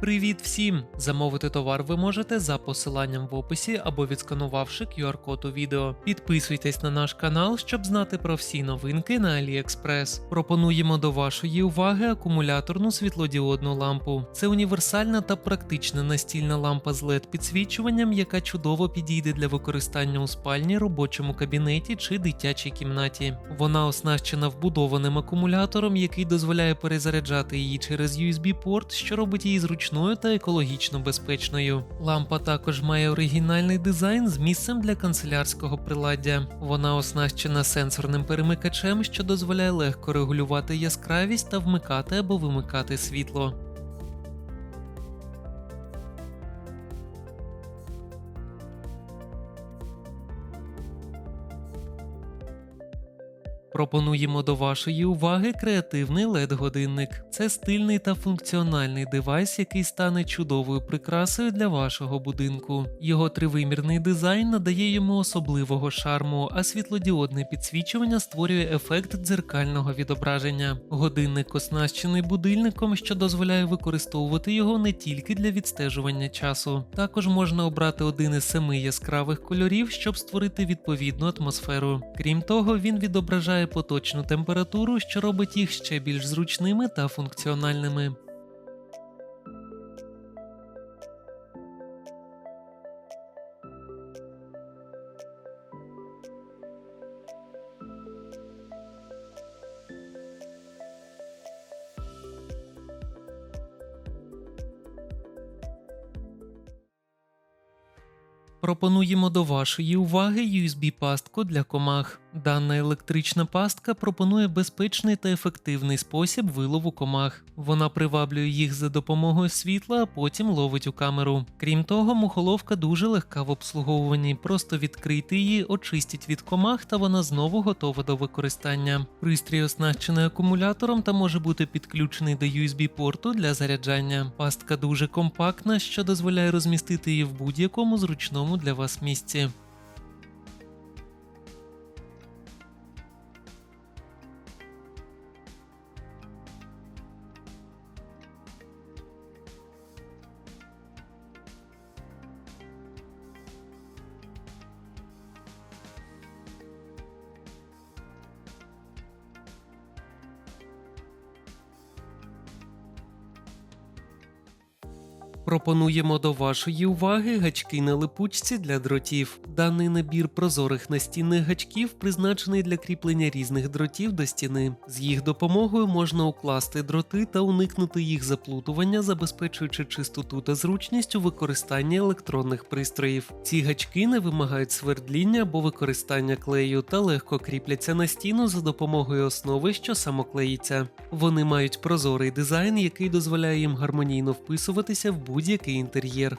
Привіт всім! Замовити товар ви можете за посиланням в описі або відсканувавши QR-код у відео. Підписуйтесь на наш канал, щоб знати про всі новинки на AliExpress. Пропонуємо до вашої уваги акумуляторну світлодіодну лампу. Це універсальна та практична настільна лампа з LED підсвічуванням, яка чудово підійде для використання у спальні, робочому кабінеті чи дитячій кімнаті. Вона оснащена вбудованим акумулятором, який дозволяє перезаряджати її через USB-порт, що робить її зручною та екологічно безпечною. Лампа також має оригінальний дизайн з місцем для канцелярського приладдя. Вона оснащена сенсорним перемикачем, що дозволяє легко регулювати яскравість та вмикати або вимикати світло. Пропонуємо до вашої уваги креативний LED-годинник. Це стильний та функціональний девайс, який стане чудовою прикрасою для вашого будинку. Його тривимірний дизайн надає йому особливого шарму, а світлодіодне підсвічування створює ефект дзеркального відображення. Годинник оснащений будильником, що дозволяє використовувати його не тільки для відстежування часу. Також можна обрати один із семи яскравих кольорів, щоб створити відповідну атмосферу. Крім того, він відображає поточну температуру, що робить їх ще більш зручними та функціональними. Пропонуємо до вашої уваги USB-пастку для комах. Дана електрична пастка пропонує безпечний та ефективний спосіб вилову комах. Вона приваблює їх за допомогою світла, а потім ловить у камеру. Крім того, мухоловка дуже легка в обслуговуванні. Просто відкрийте її, очистіть від комах, та вона знову готова до використання. Пристрій оснащений акумулятором та може бути підключений до USB-порту для заряджання. Пастка дуже компактна, що дозволяє розмістити її в будь-якому зручному для вас місці. Пропонуємо до вашої уваги гачки на липучці для дротів. Даний набір прозорих настінних гачків призначений для кріплення різних дротів до стіни. З їх допомогою можна укласти дроти та уникнути їх заплутування, забезпечуючи чистоту та зручність у використанні електронних пристроїв. Ці гачки не вимагають свердління або використання клею та легко кріпляться на стіну за допомогою основи, що самоклеїться. Вони мають прозорий дизайн, який дозволяє їм гармонійно вписуватися в будь-який інтер'єр.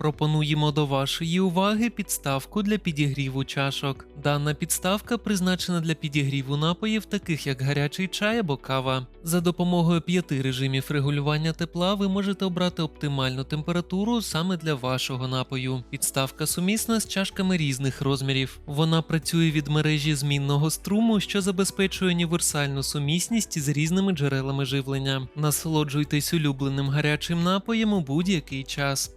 Пропонуємо до вашої уваги підставку для підігріву чашок. Дана підставка призначена для підігріву напоїв, таких як гарячий чай або кава. За допомогою п'яти режимів регулювання тепла ви можете обрати оптимальну температуру саме для вашого напою. Підставка сумісна з чашками різних розмірів. Вона працює від мережі змінного струму, що забезпечує універсальну сумісність з різними джерелами живлення. Насолоджуйтесь улюбленим гарячим напоєм у будь-який час.